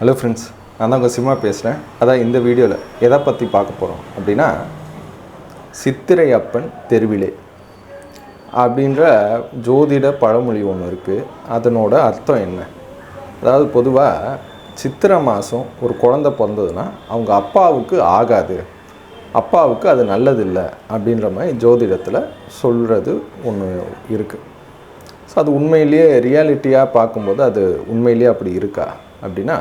Hello friends நான் தான் உங்கள் சிம்மா பேசுகிறேன் அதான் இந்த வீடியோவில் எதை பற்றி பார்க்க போகிறோம் அப்படின்னா சித்திரை அப்பன் தெருவிலே அப்படின்ற ஜோதிட பழமொழி ஒன்று இருக்குது அதனோட அர்த்தம் என்ன? அதாவது பொதுவாக சித்திரை மாதம் ஒரு குழந்த பிறந்ததுன்னா அவங்க அப்பாவுக்கு ஆகாது. அப்பாவுக்கு அது நல்லதில்லை அப்படின்ற மாதிரி ஜோதிடத்தில் சொல்கிறது ஒன்று இருக்குது ஸோ அது உண்மையிலேயே ரியாலிட்டியாக பார்க்கும்போது அது உண்மையிலேயே அப்படி இருக்கா? அப்படின்னா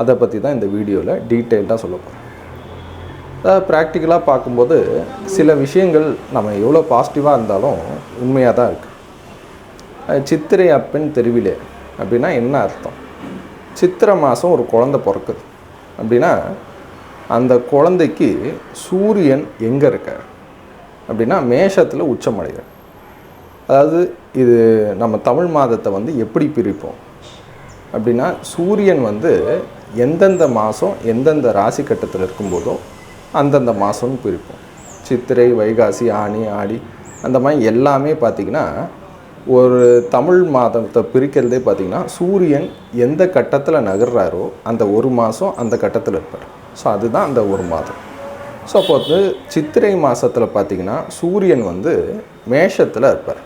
அதை பற்றி தான் இந்த வீடியோவில் டீட்டெயில்டாக சொல்ல போகிறேன் அதாவது ப்ராக்டிக்கலாக பார்க்கும்போது சில விஷயங்கள் நம்ம எவ்வளோ பாசிட்டிவாக இருந்தாலும் உண்மையாக தான் இருக்குது சித்திரை அப்பன் தெருவிலே அப்படின்னா என்ன அர்த்தம்? சித்திரை மாதம் ஒரு குழந்தை பிறக்குது. அப்படின்னா அந்த குழந்தைக்கு சூரியன் எங்கே இருக்கார்? அப்படின்னா மேஷத்தில் உச்சமடைகிறார். அதாவது இது நம்ம தமிழ் மாதத்தை வந்து எப்படி பிரிப்போம்? அப்படின்னா சூரியன் வந்து எந்தெந்த மாதம் எந்தெந்த ராசி கட்டத்தில் இருக்கும்போதோ அந்தந்த மாதம்னு பிரிப்போம். சித்திரை வைகாசி ஆனி ஆடி அந்த மாதிரி எல்லாமே பார்த்திங்கன்னா ஒரு தமிழ் மாதத்தை பிரிக்கிறதே பார்த்திங்கன்னா சூரியன் எந்த கட்டத்தில் நகர்றாரோ அந்த ஒரு மாதம் அந்த கட்டத்தில் இருப்பார். ஸோ அதுதான் அந்த ஒரு மாதம். ஸோ அப்போ வந்து சித்திரை மாதத்தில் பார்த்திங்கன்னா சூரியன் வந்து மேஷத்தில் இருப்பார்.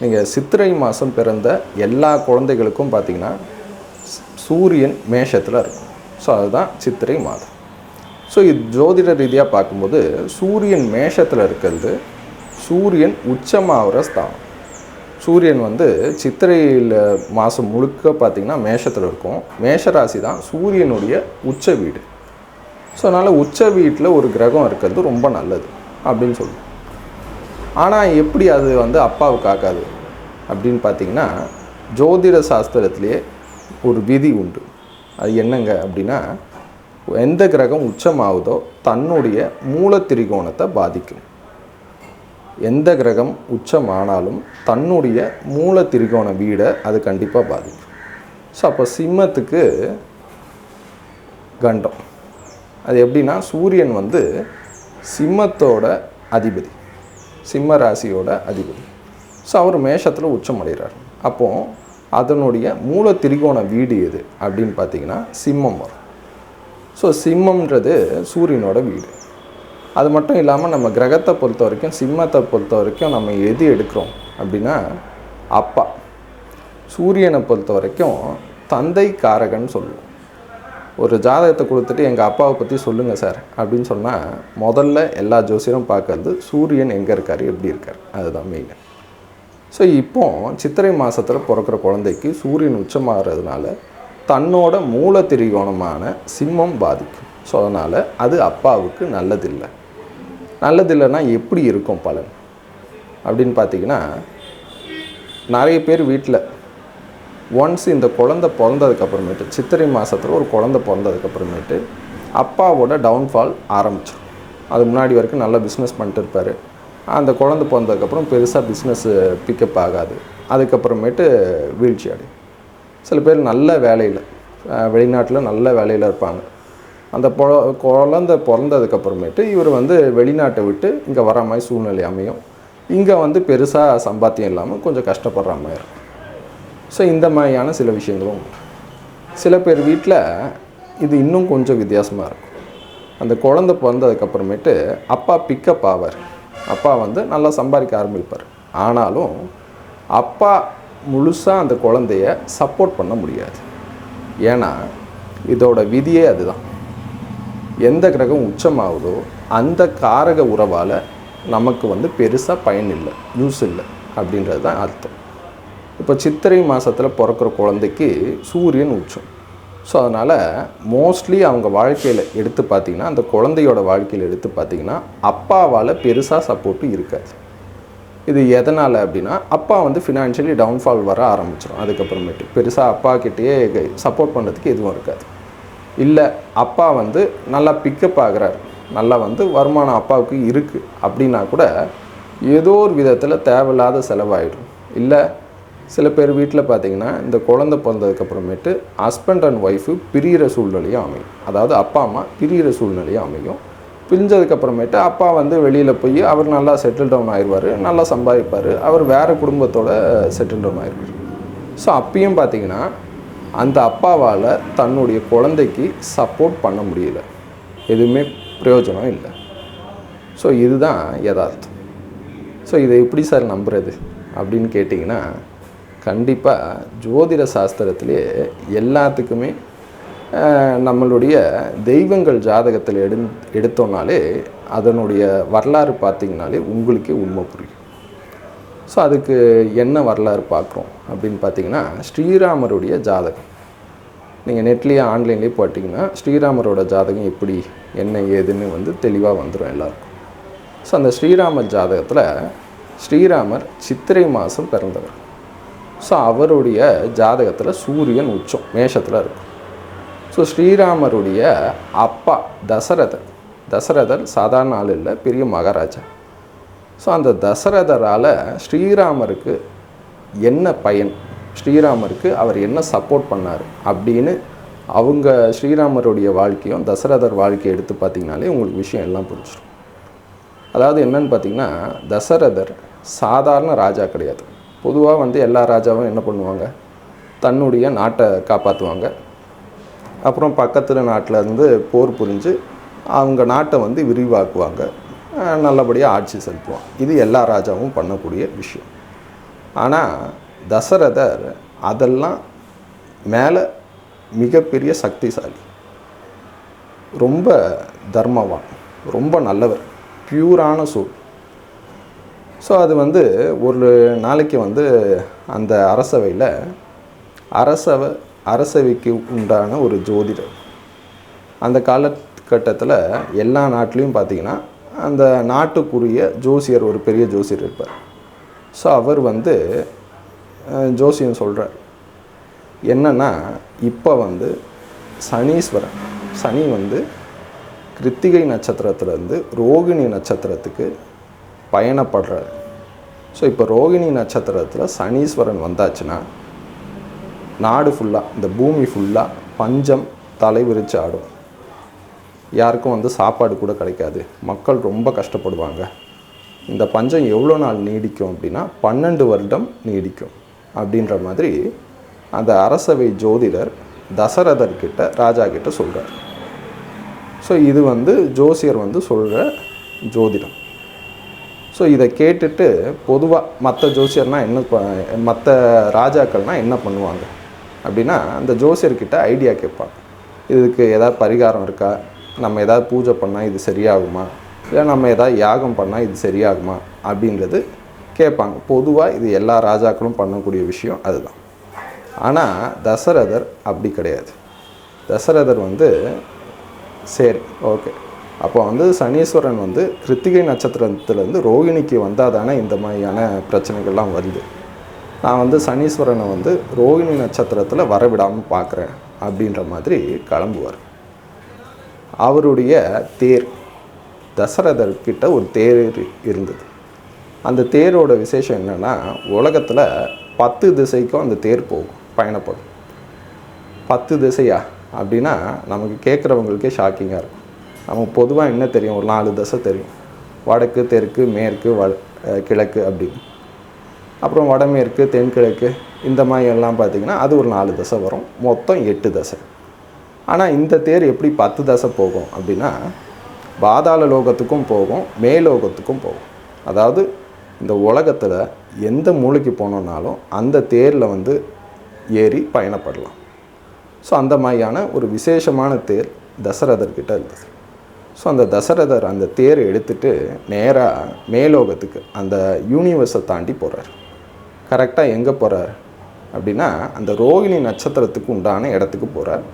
நீங்கள் சித்திரை மாதம் பிறந்த எல்லா குழந்தைகளுக்கும் பார்த்தீங்கன்னா சூரியன் மேஷத்தில் இருக்கும். ஸோ அதுதான் சித்திரை மாதம். ஸோ இது ஜோதிட ரீதியாக பார்க்கும்போது சூரியன் மேஷத்தில் இருக்கிறது சூரியன் உச்சமாகிற ஸ்தானம். சூரியன் வந்து சித்திரையில் மாதம் முழுக்க பார்த்திங்கன்னா மேஷத்தில் இருக்கும். மேஷராசி தான் சூரியனுடைய உச்ச வீடு. ஸோ அதனால் உச்ச வீட்டில் ஒரு கிரகம் இருக்கிறது ரொம்ப நல்லது அப்படின்னு சொல்லுவோம். ஆனால் எப்படி அது வந்து அப்பாவுக்கு ஆகாது அப்படின்னு பார்த்தீங்கன்னா ஜோதிட சாஸ்திரத்திலேயே ஒரு விதி உண்டு. அது என்னங்க அப்படின்னா எந்த கிரகம் உச்சமாகுதோ தன்னுடைய மூலத்திரிகோணத்தை பாதிக்கும். எந்த கிரகம் உச்சமானாலும் தன்னுடைய மூலத்திரிகோண வீடை அது கண்டிப்பாக பாதிக்கும். ஸோ அப்போ சிம்மத்துக்கு கண்டம். அது எப்படின்னா சூரியன் வந்து சிம்மத்தோட அதிபதி சிம்ம ராசியோட அதிபதி. ஸோ அவர் மேஷத்தில் உச்சம் அடைகிறார் அப்போது அதனுடைய மூல திரிகோண வீடு எது அப்படின்னு பார்த்தீங்கன்னா சிம்மம் வரும். ஸோ சிம்மம்ன்றது சூரியனோட வீடு. அது மட்டும் இல்லாமல் நம்ம கிரகத்தை பொறுத்த வரைக்கும் சிம்மத்தை பொறுத்த வரைக்கும் நம்ம எது எடுக்கிறோம் அப்படின்னா அப்பா. சூரியனை பொறுத்த வரைக்கும் தந்தை காரகன் சொல்லுவோம். ஒரு ஜாதகத்தை கொடுத்துட்டு எங்கள் அப்பாவை பற்றி சொல்லுங்கள் சார் அப்படின்னு சொன்னால் முதல்ல எல்லா ஜோசியரும் பார்க்கறது சூரியன் எங்கே இருக்கார் எப்படி இருக்கார். அதுதான் மெயின் ஸோ இப்போ சித்திரை மாதத்தில் பிறக்கிற குழந்தைக்கு சூரியன் உச்சமாகிறதுனால தன்னோட மூல திரிகோணமான சிம்மம் பாதிக்கும். ஸோ அதனால் அது அப்பாவுக்கு நல்லதில்லை. நல்லதில்லைன்னா எப்படி இருக்கும் பலன்? அப்படின்னு பார்த்தீங்கன்னா நிறைய பேர் வீட்டில் ஒன்ஸ் இந்த குழந்த பிறந்ததுக்கப்புறமேட்டு சித்திரை மாதத்தில் ஒரு குழந்த பிறந்ததுக்கப்புறமேட்டு அப்பாவோட டவுன்ஃபால் ஆரம்பிச்சிடும் அது முன்னாடி வரைக்கும் நல்லா பிஸ்னஸ் பண்ணிட்டு இருப்பார். அந்த குழந்த பிறந்ததுக்கப்புறம் பெருசாக பிஸ்னஸ்ஸு பிக்கப் ஆகாது. அதுக்கப்புறமேட்டு வீழ்ச்சி அடையும். சில பேர் நல்ல வேலையில் வெளிநாட்டில் நல்ல வேலையில் இருப்பாங்க. அந்த பொ குழந்த பிறந்ததுக்கப்புறமேட்டு இவர் வந்து வெளிநாட்டை விட்டு இங்கே வர மாதிரி சூழ்நிலை அமையும். இங்கே வந்து பெருசாக சம்பாத்தியம் இல்லாமல் கொஞ்சம் கஷ்டப்படுற மாதிரி இருக்கும். ஸோ இந்த மாதிரியான சில விஷயங்களும் உண்டு. சில பேர் வீட்டில் இது இன்னும் கொஞ்சம் வித்தியாசமாக இருக்கும். அந்த குழந்த பிறந்ததுக்கப்புறமேட்டு அப்பா பிக்கப் ஆவார். அப்பா வந்து நல்லா சம்பாதிக்க ஆரம்பிப்பார். ஆனாலும் அப்பா முழுசாக அந்த குழந்தைய சப்போர்ட் பண்ண முடியாது. ஏன்னா இதோட விதியே அதுதான். எந்த கிரகம் உச்சமாகுதோ அந்த காரக உறவால் நமக்கு வந்து பெருசாக பயன் இல்லை யூஸ் இல்லை அப்படின்றது தான் அர்த்தம். இப்போ சித்திரை மாதத்தில் பிறக்கிற குழந்தைக்கு சூரியன் உச்சம். ஸோ அதனால் மோஸ்ட்லி அவங்க வாழ்க்கையில் எடுத்து பார்த்திங்கன்னா அந்த குழந்தையோட வாழ்க்கையில் எடுத்து பார்த்திங்கன்னா அப்பாவால் பெருசாக சப்போர்ட்டு இருக்காது இது எதனால் அப்படின்னா அப்பா வந்து ஃபினான்ஷியலி டவுன்ஃபால் வர ஆரம்பிச்சிடும் அதுக்கப்புறமேட்டு பெருசாக அப்பா கிட்டேயே சப்போர்ட் பண்ணுறதுக்கு எதுவும் இருக்காது. இல்லை அப்பா வந்து நல்லா பிக்கப் ஆகிறார். நல்லா வந்து வருமானம் அப்பாவுக்கு இருக்குது அப்படின்னா கூட ஏதோ ஒரு விதத்தில் தேவையில்லாத செலவாயிடும். இல்லை சில பேர் வீட்டில் பார்த்தீங்கன்னா இந்த குழந்தை பிறந்ததுக்கப்புறமேட்டு ஹஸ்பண்ட் அண்ட் ஒய்ஃபு பிரிகிற சூழ்நிலையும் அமையும். அதாவது அப்பா அம்மா பிரிகிற சூழ்நிலையும் அமையும். பிரிஞ்சதுக்கப்புறமேட்டு அப்பா வந்து வெளியில் போய் அவர் நல்லா செட்டில் டவுன் ஆயிடுவார் நல்லா சம்பாதிப்பார். அவர் வேறு குடும்பத்தோட செட்டில் டவுன் ஆயிடுவார் ஸோ அப்பயும் பார்த்தீங்கன்னா அந்த அப்பாவால் தன்னுடைய குழந்தைக்கு சப்போர்ட் பண்ண முடியல. எதுவுமே பிரயோஜனம் இல்லை. ஸோ இதுதான் யதார்த்தம். ஸோ இதை எப்படி சார் நம்புறது? அப்படின்னு கேட்டிங்கன்னா கண்டிப்பாக ஜோதிட சாஸ்திரத்திலே எல்லாத்துக்குமே நம்மளுடைய தெய்வங்கள் ஜாதகத்தில் எடு எடுத்தோம்னாலே அதனுடைய வரலாறு பார்த்தீங்கனாலே உங்களுக்கே உண்மை புரியும். ஸோ அதுக்கு என்ன வரலாறு பார்க்குறோம் அப்படின்னு பார்த்தீங்கன்னா ஸ்ரீராமருடைய ஜாதகம். நீங்கள் நெட்லேயே ஆன்லைன்லேயே போட்டிங்கன்னா ஸ்ரீராமரோட ஜாதகம் எப்படி என்ன ஏதுன்னு வந்து தெளிவாக வந்துடும் எல்லாருக்கும். ஸோ அந்த ஸ்ரீராமர் ஜாதகத்தில் ஸ்ரீராமர் சித்திரை மாதம் பிறந்தவர். ஸோ அவருடைய ஜாதகத்தில் சூரியன் உச்சம் மேஷத்தில் இருக்கும். ஸோ ஸ்ரீராமருடைய அப்பா தசரதர். தசரதர் சாதாரண ஆள் இல்லை பெரிய மகாராஜா. ஸோ அந்த தசரதரால் ஸ்ரீராமருக்கு என்ன பயன்? ஸ்ரீராமருக்கு அவர் என்ன சப்போர்ட் பண்ணார்? அப்படின்னு அவங்க ஸ்ரீராமருடைய வாழ்க்கையும் தசரதர் வாழ்க்கையை எடுத்து பார்த்திங்கனாலே உங்களுக்கு விஷயம் எல்லாம் புரிஞ்சிடும். அதாவது என்னன்னு பார்த்தீங்கன்னா தசரதர் சாதாரண ராஜா கிடையாது. பொதுவாக வந்து எல்லா ராஜாவும் என்ன பண்ணுவாங்க? தன்னுடைய நாட்டை காப்பாற்றுவாங்க அப்புறம் பக்கத்தில் நாட்டில் இருந்து போர் புரிஞ்சு அவங்க நாட்டை வந்து விரிவாக்குவாங்க. நல்லபடியாக ஆட்சி செலுத்துவாங்க. இது எல்லா ராஜாவும் பண்ணக்கூடிய விஷயம். ஆனால் தசரதர் அதெல்லாம் மேலே மிகப்பெரிய சக்திசாலி. ரொம்ப தர்மவான். ரொம்ப நல்லவர். பியூரான சூழ். ஸோ அது வந்து ஒரு நாளைக்கு வந்து அந்த அரசவையில் அரசவை அரசவைக்கு உண்டான ஒரு ஜோதிடர் அந்த காலகட்டத்தில் எல்லா நாட்டிலையும் பார்த்தீங்கன்னா அந்த நாட்டுக்குரிய ஜோசியர் ஒரு பெரிய ஜோசியர் இருப்பார். ஸோ அவர் வந்து ஜோசியம் சொல்கிறார் என்னென்னா இப்போ வந்து சனீஸ்வரன் சனி வந்து கிருத்திகை நட்சத்திரத்துலேருந்து ரோகிணி நட்சத்திரத்துக்கு பயணப்படுறார். ஸோ இப்போ ரோகிணி நட்சத்திரத்தில் சனீஸ்வரன் வந்தாச்சுன்னா நாடு ஃபுல்லாக இந்த பூமி ஃபுல்லாக பஞ்சம் தலைவிரிச்சு ஆடும். யாருக்கும் வந்து சாப்பாடு கூட கிடைக்காது. மக்கள் ரொம்ப கஷ்டப்படுவாங்க. இந்த பஞ்சம் எவ்வளோ நாள் நீடிக்கும் அப்படின்னா பன்னெண்டு வருடம் நீடிக்கும் அப்படின்ற மாதிரி அந்த அரசவை ஜோதிடர் தசரதர்கிட்ட ராஜா கிட்ட சொல்கிறார் ஸோ இது வந்து ஜோசியர் வந்து சொல்கிற ஜோதிடம். ஸோ இதை கேட்டுட்டு பொதுவாக மற்ற ஜோசியர்னால் என்ன மற்ற ராஜாக்கள்னால் என்ன பண்ணுவாங்க? அப்படின்னா அந்த ஜோசியர்கிட்ட ஐடியா கேட்பாங்க. இதுக்கு ஏதாவது பரிகாரம் இருக்கா? நம்ம ஏதாவது பூஜை பண்ணால் இது சரியாகுமா? இல்லை நம்ம ஏதாவது யாகம் பண்ணால் இது சரியாகுமா? அப்படின்றது கேட்பாங்க. பொதுவாக இது எல்லா ராஜாக்களும் பண்ணக்கூடிய விஷயம் அதுதான். ஆனால் தசரதர் அப்படி கிடையாது. தசரதர் வந்து சரி ஓகே அப்போ வந்து சனீஸ்வரன் வந்து கிருத்திகை நட்சத்திரத்துலேருந்து ரோகிணிக்கு வந்தால் தானே இந்த மாதிரியான பிரச்சனைகள்லாம் வருது. நான் வந்து சனீஸ்வரனை வந்து ரோகிணி நட்சத்திரத்தில் வரவிடாமல் பார்க்குறேன் அப்படின்ற மாதிரி கிளம்புவார். அவருடைய தேர் தசரதர் கிட்ட ஒரு தேர் இருந்தது. அந்த தேரோட விசேஷம் என்னென்னா உலகத்தில் பத்து திசைக்கும் அந்த தேர் போகும் பயணப்படும். பத்து திசையா அப்படின்னா நமக்கு கேட்குறவங்களுக்கே ஷாக்கிங்காக இருக்கும். நமக்கு பொதுவாக என்ன தெரியும்? ஒரு நாலு தசை தெரியும். வடக்கு தெற்கு மேற்கு வ கிழக்கு அப்படின்னு. அப்புறம் வடமேற்கு தென்கிழக்கு இந்த மாதிரி எல்லாம் பார்த்திங்கன்னா அது ஒரு நாலு தசை வரும். மொத்தம் எட்டு தசை. ஆனால் இந்த தேர் எப்படி பத்து தசை போகும் அப்படின்னா பாதாள லோகத்துக்கும் போகும் மேலோகத்துக்கும் போகும். அதாவது இந்த உலகத்தில் எந்த மூளைக்கு போனோம்னாலும் அந்த தேரில் வந்து ஏறி பயணப்படலாம். ஸோ அந்த மாதிரியான ஒரு விசேஷமான தேர் தசரதர்கிட்ட இருந்தது. ஸோ அந்த தசரதர் அந்த தேர் எடுத்துட்டு நேராக மேலோகத்துக்கு அந்த யூனிவர்ஸை தாண்டி போகிறார் கரெக்டாக எங்கே போகிறார் அப்படின்னா அந்த ரோகிணி நட்சத்திரத்துக்கு உண்டான இடத்துக்கு போகிறார்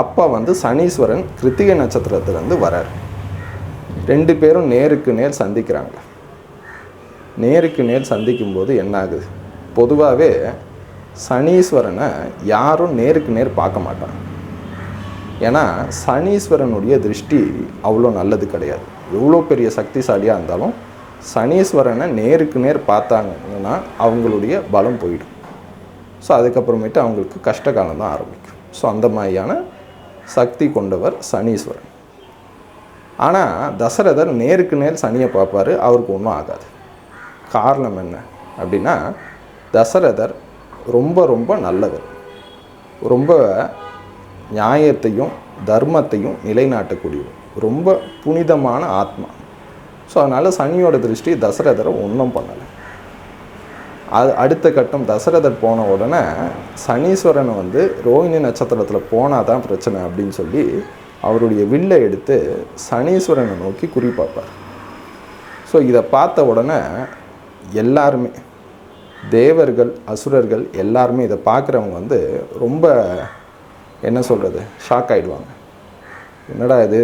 அப்போ வந்து சனீஸ்வரன் கிருத்திகை நட்சத்திரத்துலேருந்து வரார். ரெண்டு பேரும் நேருக்கு நேர் சந்திக்கிறாங்க. நேருக்கு நேர் சந்திக்கும்போது என்ன ஆகுது பொதுவாகவே சனீஸ்வரனை யாரும் நேருக்கு நேர் பார்க்க மாட்டாங்க. ஏன்னா சனீஸ்வரனுடைய திருஷ்டி அவ்வளோ நல்லது கிடையாது. எவ்வளோ பெரிய சக்திசாலியாக இருந்தாலும் சனீஸ்வரனை நேருக்கு நேர் பார்த்தாங்கன்னா அவங்களுடைய பலம் போயிடும். ஸோ அதுக்கப்புறமேட்டு அவங்களுக்கு கஷ்ட காலம் தான் ஆரம்பிக்கும். ஸோ அந்த மாதிரியான சக்தி கொண்டவர் சனீஸ்வரன். ஆனால் தசரதர் நேருக்கு நேர் சனியை பார்ப்பாரு அவருக்கு ஒன்றும் ஆகாது. காரணம் என்ன அப்படின்னா தசரதர் ரொம்ப ரொம்ப நல்லவர். ரொம்ப நியாயத்தையும் தர்மத்தையும் நிலைநாட்டக்கூடியவர். ரொம்ப புனிதமான ஆத்மா. ஸோ அதனால் சனியோட திருஷ்டி தசரதரை ஒன்றும் பண்ணலை. அது அடுத்த கட்டம் தசரதர் போன உடனே சனீஸ்வரனை வந்து ரோஹிணி நட்சத்திரத்தில் போனால் தான் பிரச்சனை அப்படின்னு சொல்லி அவருடைய வில்லை எடுத்து சனீஸ்வரனை நோக்கி குறி பார்ப்பார். ஸோ இதை பார்த்த உடனே எல்லாருமே தேவர்கள் அசுரர்கள் எல்லாருமே இதை பார்க்குறவங்க வந்து ரொம்ப என்ன சொல்கிறது ஷாக் ஆகிடுவாங்க என்னடா இது?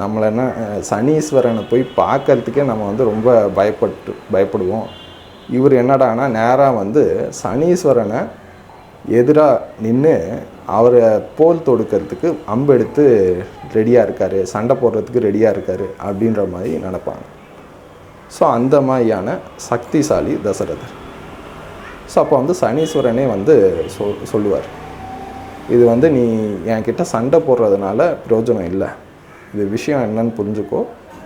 நம்மளை என்ன சனீஸ்வரனை போய் பார்க்கறதுக்கே நம்ம வந்து ரொம்ப பயப்பட்டு பயப்படுவோம். இவர் என்னடானா நேராக வந்து சனீஸ்வரனை எதிராக நின்று அவரை போல் தொடுக்கிறதுக்கு அம்பு எடுத்து ரெடியாக இருக்கார் சண்டை போடுறதுக்கு ரெடியாக இருக்கார் அப்படின்ற மாதிரி நினப்பாங்க. ஸோ அந்த மாதிரியான சக்திசாலி தசரதர். ஸோ அப்போ வந்து சனீஸ்வரனே வந்து சொ சொல்லுவார். இது வந்து நீ என்கிட்ட சண்டை போடுறதுனால பிரயோஜனம் இல்லை. இது விஷயம் என்னன்னு புரிஞ்சுக்கோ.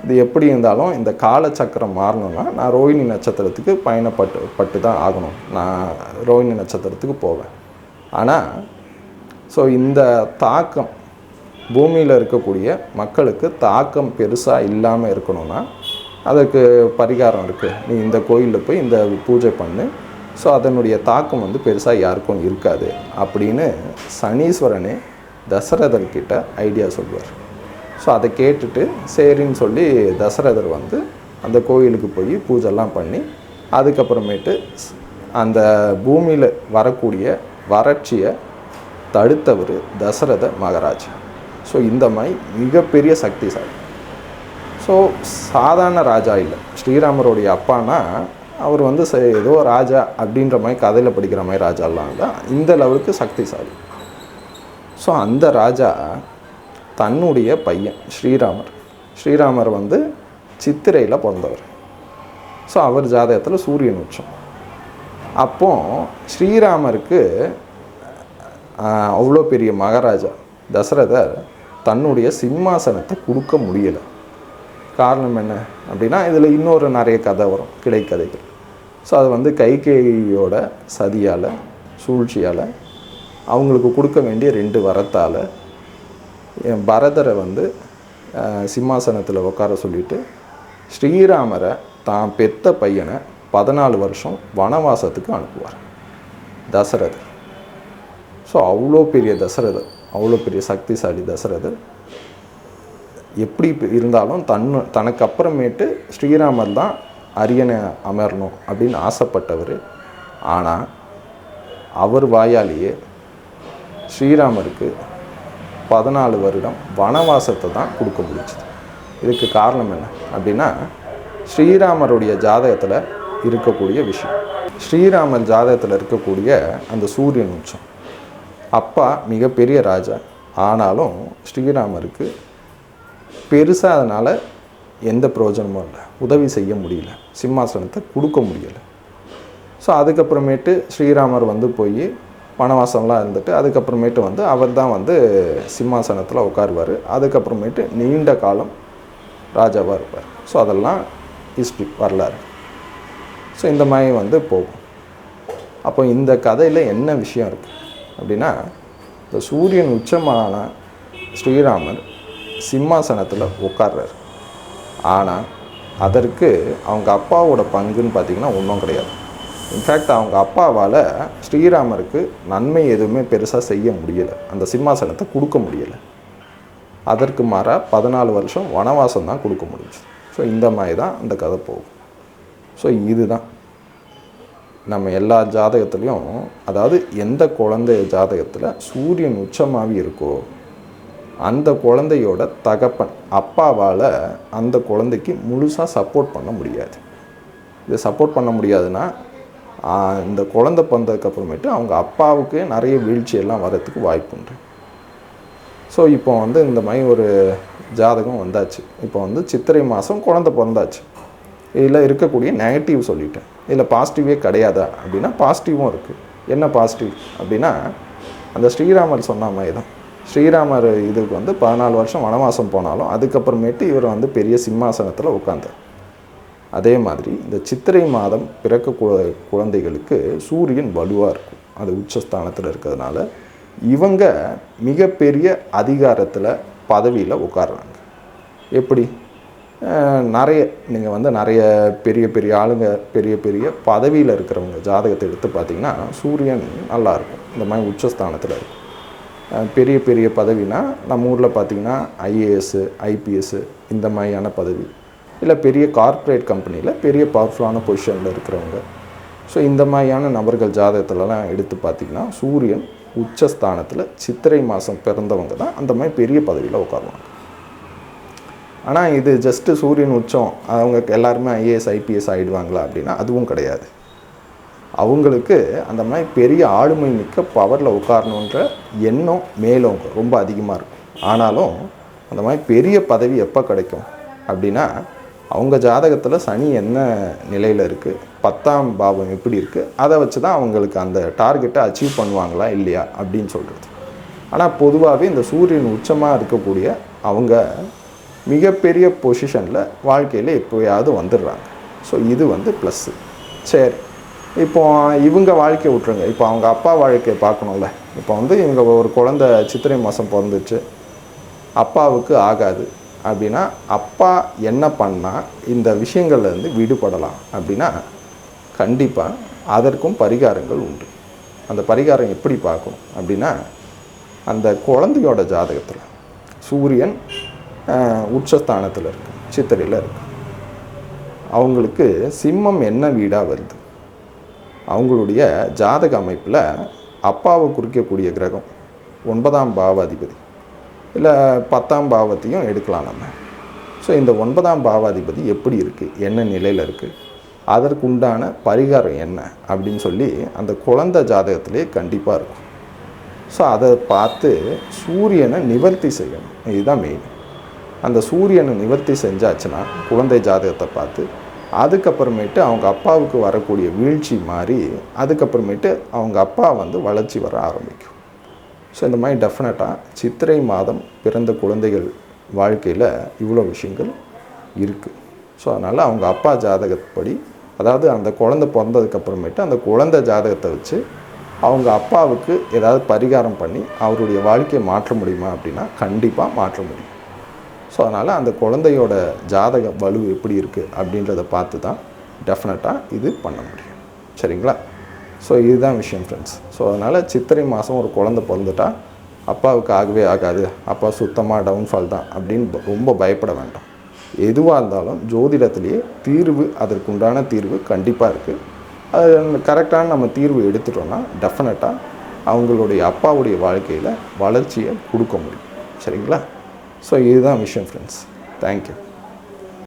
இது எப்படி இருந்தாலும் இந்த காலச்சக்கரம் மாறணும்னா நான் ரோஹிணி நட்சத்திரத்துக்கு பயணப்பட்டு பட்டு தான் ஆகணும். நான் ரோஹிணி நட்சத்திரத்துக்கு போவேன். ஆனால் ஸோ இந்த தாக்கம் பூமியில் இருக்கக்கூடிய மக்களுக்கு தாக்கம் பெருசாக இல்லாமல் இருக்கணும்னா அதுக்கு பரிகாரம் இருக்குது நீ இந்த கோயிலில் போய் இந்த பூஜை பண்ணு. ஸோ அதனுடைய தாக்கம் வந்து பெருசாக யாருக்கும் இருக்காது அப்படின்னு சனீஸ்வரனே தசரதர்கிட்ட ஐடியா சொல்லுவார். ஸோ அதை கேட்டுட்டு சரின்னு சொல்லி தசரதர் வந்து அந்த கோயிலுக்கு போய் பூஜைலாம் பண்ணி அதுக்கப்புறமேட்டு ஸ்- அந்த பூமியில் வரக்கூடிய வறட்சியை தடுத்தவர் தசரத மகராஜ். ஸோ இந்த மாதிரி மிகப்பெரிய சக்திசாலி. ஸோ சாதாரண ராஜா இல்லை. ஸ்ரீராமருடைய அப்பானா அவர் வந்து ஏதோ ராஜா அப்படின்ற மாதிரி கதையில் படிக்கிற மாதிரி ராஜாலாம் இல்லை. இந்த லெவலுக்கு சக்திசாலி. ஸோ அந்த ராஜா தன்னுடைய பையன் ஸ்ரீராமர். ஸ்ரீராமர் வந்து சித்திரையில் பிறந்தவர். ஸோ அவர் ஜாதகத்தில் சூரியன் உச்சம். அப்போ ஸ்ரீராமருக்கு அவ்வளோ பெரிய மகாராஜா தசரதர் தன்னுடைய சிம்மாசனத்தை கொடுக்க முடியலை. காரணம் என்ன அப்படின்னா இதில் இன்னொரு நிறைய கதை வரும் கிடைக்கதைகள் ஸோ அது வந்து கைகேயோட சதியால் சூழ்ச்சியால் அவங்களுக்கு கொடுக்க வேண்டிய ரெண்டு வரத்தால் என் பரதரை வந்து சிம்மாசனத்தில் உட்கார சொல்லிட்டு ஸ்ரீராமரை தான் பெத்த பையனை பதினாலு வருஷம் வனவாசத்துக்கு அனுப்புவார். தசரதர். ஸோ அவ்வளோ பெரிய தசரதர் அவ்வளோ பெரிய சக்திசாலி தசரதர். எப்படி இருந்தாலும் தன் தனக்கு அப்புறமேட்டு ஸ்ரீராமர் தான் அரியணை அமரணும் அப்படின்னு ஆசைப்பட்டவர். ஆனால் அவர் வாயாலேயே ஸ்ரீராமருக்கு பதினாலு வருடம் வனவாசத்தை தான் கொடுக்க முடிஞ்சுது. இதுக்கு காரணம் என்ன அப்படின்னா ஸ்ரீராமருடைய ஜாதகத்தில் இருக்கக்கூடிய விஷயம். ஸ்ரீராமர் ஜாதகத்தில் இருக்கக்கூடிய அந்த சூரியன் உச்சம். அப்பா மிகப்பெரிய ராஜா. ஆனாலும் ஸ்ரீராமருக்கு பெருசாக அதனால் எந்த பிரயோஜனமும் இல்லை. உதவி செய்ய முடியல. சிம்மாசனத்தை கொடுக்க முடியலை. ஸோ அதுக்கப்புறமேட்டு ஸ்ரீராமர் வந்து போய் வனவாசம்லாம் இருந்துட்டு அதுக்கப்புறமேட்டு வந்து அவர் தான் வந்து சிம்மாசனத்தில் உட்காருவார். அதுக்கப்புறமேட்டு நீண்ட காலம் ராஜாவாக இருப்பார். ஸோ அதெல்லாம் ஹிஸ்ட்ரி வரலாறு. ஸோ இந்த மாதிரி வந்து போகும். அப்போ இந்த கதையில் என்ன விஷயம் இருக்குது அப்படின்னா இந்த சூரியன் உச்சமான ஸ்ரீராமர் சிம்மாசனத்தில் உட்கார்றாரு. ஆனால் அதற்கு அவங்க அப்பாவோட பங்குன்னு பார்த்தீங்கன்னா ஒன்றும் கிடையாது. இன்ஃபேக்ட் அவங்க அப்பாவால் ஸ்ரீராமருக்கு நன்மை எதுவுமே பெருசாக செய்ய முடியலை. அந்த சிம்மாசனத்தை கொடுக்க முடியலை. அதற்கு மாறாக பதினாலு வருஷம் வனவாசம் தான் கொடுக்க முடிஞ்சுது ஸோ இந்த மாதிரி தான் அந்த கதை போகும். ஸோ இதுதான். நம்ம எல்லா ஜாதகத்துலேயும் அதாவது எந்த குழந்தை ஜாதகத்தில் சூரியன் உச்சமாகி இருக்கோ அந்த குழந்தையோட தகப்பன் அப்பாவால் அந்த குழந்தைக்கு முழுசாக சப்போர்ட் பண்ண முடியாது. இதை சப்போர்ட் பண்ண முடியாதுன்னா இந்த குழந்தை பிறந்ததுக்கப்புறமேட்டு அவங்க அப்பாவுக்கு நிறைய வீழ்ச்சி எல்லாம் வாய்ப்புண்டு ஸோ இப்போ வந்து இந்த மாதிரி ஒரு ஜாதகம் வந்தாச்சு. இப்போ வந்து சித்திரை மாதம் குழந்தை பிறந்தாச்சு. இதில் இருக்கக்கூடிய நெகட்டிவ் சொல்லிட்டேன். இதில் பாசிட்டிவே கிடையாதா? அப்படின்னா பாசிட்டிவும் இருக்குது என்ன பாசிட்டிவ் அப்படின்னா அந்த ஸ்ரீராமர் சொன்ன மாதிரி தான் ஸ்ரீராமர் இதுக்கு வந்து பதினாலு வருஷம் வனவாசம் போனாலும் அதுக்கப்புறமேட்டு இவர் வந்து பெரிய சிம்மாசனத்தில் உட்காந்தார் அதே மாதிரி இந்த சித்திரை மாதம் பிறக்க கு- குழந்தைகளுக்கு சூரியன் வலுவாக இருக்கும். அது உச்சஸ்தானத்தில் இருக்கிறதுனால இவங்க மிகப்பெரிய அதிகாரத்தில் பதவியில் உட்காடுறாங்க எப்படி? நிறைய நீங்கள் வந்து நிறைய பெரிய பெரிய ஆளுங்க பெரிய பெரிய பதவியில் இருக்கிறவங்க ஜாதகத்தை எடுத்து பார்த்தீங்கன்னா சூரியன் நல்லாயிருக்கும் இந்த மாதிரி உச்சஸ்தானத்தில் இருக்கும். பெரிய பெரிய பதவினா நம்ம ஊரில் பார்த்தீங்கன்னா ஐஏஎஸ்ஸு ஐபிஎஸ்ஸு இந்த மாதிரியான பதவி. இல்லை பெரிய கார்ப்பரேட் கம்பெனியில் பெரிய பவர்ஃபுல்லான பொசிஷனில் இருக்கிறவங்க. ஸோ இந்த மாதிரியான நபர்கள் ஜாதகத்துலலாம் எடுத்து பார்த்திங்கன்னா சூரியன் உச்சஸ்தானத்தில் சித்திரை மாதம் பிறந்தவங்க தான் அந்த மாதிரி பெரிய பதவியில் உட்காருவாங்க. ஆனால் இது ஜஸ்ட்டு சூரியன் உச்சம் அவங்க எல்லாருமே ஐஏஎஸ் ஐபிஎஸ் ஆகிடுவாங்களா அப்படின்னா அதுவும் கிடையாது. அவங்களுக்கு அந்த மாதிரி பெரிய ஆளுமை மிக்க பவரில் உட்காரணுன்ற எண்ணம் மேலோங்க ரொம்ப அதிகமாக இருக்கும். ஆனாலும் அந்த மாதிரி பெரிய பதவி எப்போ கிடைக்கும் அப்படின்னா அவங்க ஜாதகத்தில் சனி என்ன நிலையில் இருக்குது பத்தாம் பாவம் எப்படி இருக்குது அதை வச்சு தான் அவங்களுக்கு அந்த டார்கெட்டை அச்சீவ் பண்ணுவாங்களா இல்லையா அப்படின்னு சொல்கிறது ஆனால் பொதுவாகவே இந்த சூரியன் உச்சமாக இருக்கக்கூடிய அவங்க மிகப்பெரிய பொசிஷனில் வாழ்க்கையில் எப்போயாவது வந்துடுறாங்க. ஸோ இது வந்து ப்ளஸ்ஸு சரி. இப்போ இவங்க வாழ்க்கையை விட்ருங்க இப்போ அவங்க அப்பா வாழ்க்கையை பார்க்கணும்ல. இப்போ வந்து இவங்க ஒரு குழந்தை சித்திரை மாதம் பிறந்துச்சு. அப்பாவுக்கு ஆகாது. அப்படின்னா அப்பா என்ன பண்ணால் இந்த விஷயங்கள்லேருந்து விடுபடலாம். அப்படின்னா கண்டிப்பாக அதற்கும் பரிகாரங்கள் உண்டு. அந்த பரிகாரம் எப்படி பார்க்கணும்? அப்படின்னா அந்த குழந்தையோட ஜாதகத்தில். சூரியன் உச்சஸ்தானத்தில் இருக்கு. சித்திரையில் இருக்கு. அவங்களுக்கு சிம்மம் என்ன வீடாக வருது? அவங்களுடைய ஜாதக அமைப்பில் அப்பாவை குறிக்கக்கூடிய கிரகம் ஒன்பதாம் பாவாதிபதி. இல்லை பத்தாம் பாவத்தையும் எடுக்கலாம் நம்ம. ஸோ இந்த ஒன்பதாம் பாவாதிபதி எப்படி இருக்குது என்ன நிலையில் இருக்குது அதற்குண்டான பரிகாரம் என்ன? அப்படின்னு சொல்லி அந்த குழந்தை ஜாதகத்திலே கண்டிப்பாக இருக்கும். ஸோ அதை பார்த்து சூரியனை நிவர்த்தி செய்யணும். இதுதான் மெயின் அந்த சூரியனை நிவர்த்தி செஞ்சாச்சுன்னா குழந்தை ஜாதகத்தை பார்த்து அதுக்கப்புறமேட்டு அவங்க அப்பாவுக்கு வரக்கூடிய வீழ்ச்சி மாறி அதுக்கப்புறமேட்டு அவங்க அப்பா வந்து வளர்ச்சி வர ஆரம்பிக்கும். ஸோ இந்த மாதிரி டெஃபினட்டாக சித்திரை மாதம் பிறந்த குழந்தைகள் வாழ்க்கையில் இவ்வளோ விஷயங்கள் இருக்குது ஸோ அதனால் அவங்க அப்பா ஜாதகப்படி அதாவது அந்த குழந்தை பிறந்ததுக்கப்புறமேட்டு அந்த குழந்தை ஜாதகத்தை வச்சு அவங்க அப்பாவுக்கு ஏதாவது பரிகாரம் பண்ணி அவருடைய வாழ்க்கையை மாற்ற முடியுமா அப்படின்னா கண்டிப்பாக மாற்ற முடியும். ஸோ அதனால் அந்த குழந்தையோட ஜாதக வலு எப்படி இருக்குது அப்படின்றத பார்த்து தான் டெஃபினட்டாக இது பண்ண முடியும். சரிங்களா? ஸோ இதுதான் விஷயம் ஃப்ரெண்ட்ஸ் ஸோ அதனால் சித்திரை மாதம் ஒரு குழந்தை பிறந்துட்டா அப்பாவுக்கு ஆகவே ஆகாது. அப்பா சுத்தமாக டவுன்ஃபால் தான் அப்படின்னு ரொம்ப பயப்பட வேண்டாம். எதுவாக இருந்தாலும் ஜோதிடத்திலேயே தீர்வு அதற்குண்டான தீர்வு கண்டிப்பாக இருக்குது அது கரெக்டான நம்ம தீர்வு எடுத்துட்டோம்னா டெஃபினட்டாக அவங்களுடைய அப்பாவுடைய வாழ்க்கையில் வளர்ச்சியை கொடுக்க முடியும். சரிங்களா? ஸோ இதுதான் விஷயம் ஃப்ரெண்ட்ஸ் தேங்க்யூ